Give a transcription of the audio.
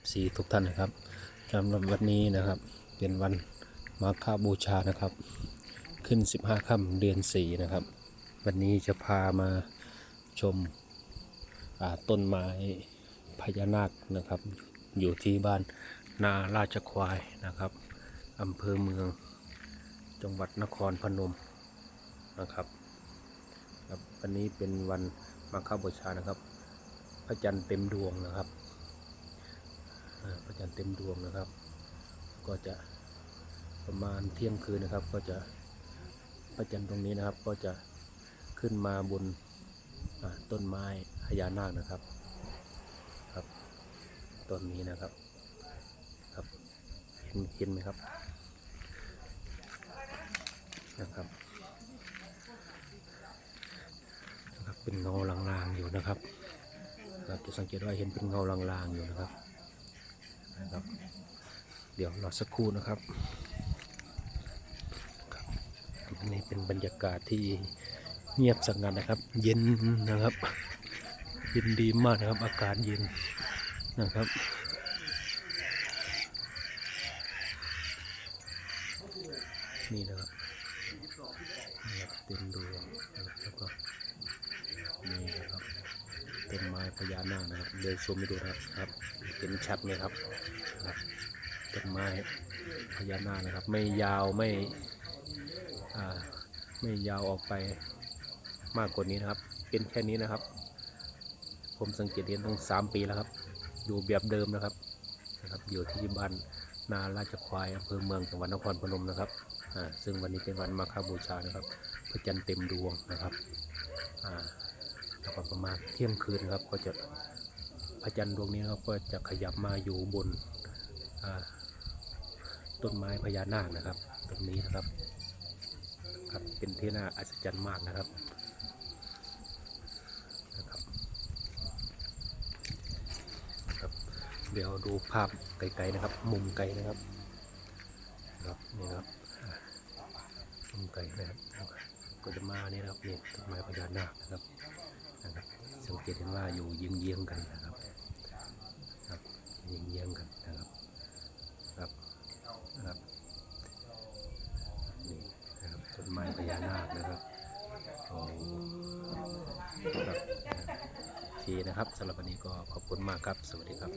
FC ทุกท่านนะครับสำหรับวันนี้นะครับ เป็นวันมาฆบูชานะครับ ขึ้น 15ค่ำเดือน 4 นะครับ วันนี้จะพามาชมต้นไม้พญานาคนะครับ อยู่ที่บ้านนาราชควายนะครับอำเภอเมืองจังหวัดนครพนมนะครับครับวันนี้เป็นวันมาฆบูชานะครับ พระจันทร์เต็มดวงนะครับอ่าพระจันทร์ เต็มดวงนะครับ ก็จะประมาณเที่ยงคืนนะครับ ก็จะพระจันทร์ตรงนี้นะครับ ก็จะขึ้นมาบนต้นไม้พญานาคนะครับครับต้นนี้นะครับครับเห็นเห็นไหมครับนะครับนะครับเป็นเงาลางๆอยู่นะครับครับจะสังเกตว่าเห็นเป็นเงาลางๆอยู่นะครับ นะครับ เดี๋ยวรอสักครู่นะครับนนี้เป็นบรรยากาศที่เงียบสงัดนะครับ เย็นนะครับเย็นดีมากนะครับ อากาศเย็นนะครับนี่นะครับนี่ครับเต็มดูวงนะครับแล้วก็นี่นะครับต้นไม้พ ญานาคนะครับเดินชมไปดูนะครับครับ เห็นชัดไหมครับครับต้นไม้พญานาคนะครับ ไม่ยาวไม่ไม่ยาวออกไปมากกว่านี้นะครับ เป็นแค่นี้นะครับ ผมสังเกตเห็นตั้งสามปีแล้วครับ อยู่แบบเดิมนะครับนะครับ อยู่ที่บ้านนาราชควายอำเภอเมืองจังหวัดนครพนมนะครับอ่าซึ่งวันนี้เป็นวันมาฆบูชานะครับพระจันทร์เต็มดวงนะครับอ่า แล้วก็ประมาณเที่ยงคืนนะครับก็จะพระจันทร์ดวงนี้ครับก็จะขยับมาอยู่บนต้นไม้พญานาคนะครับ ตรงนี้นะครับครับเป็นที่น่าอัศจรรย์มากนะครับนะครับ ครับ เดี๋ยวดูภาพไกลๆนะครับ มุมไกลนะครับครับนี่ครับมุมไกลนะครับก็จะมานี่นะครับนี่ต้นไม้พญานาคนะครับนะครับ สังว่าอยู่เยี้ยงๆกันนะครับครับเยี้ยงๆกันนะครับครับครับนี่นะครับต้นไม้พญานาคนะครับโอ้ครับโอเคนะครับสำหรับวันนี้ก็ขอบคุณมากครับ สวัสดีครับ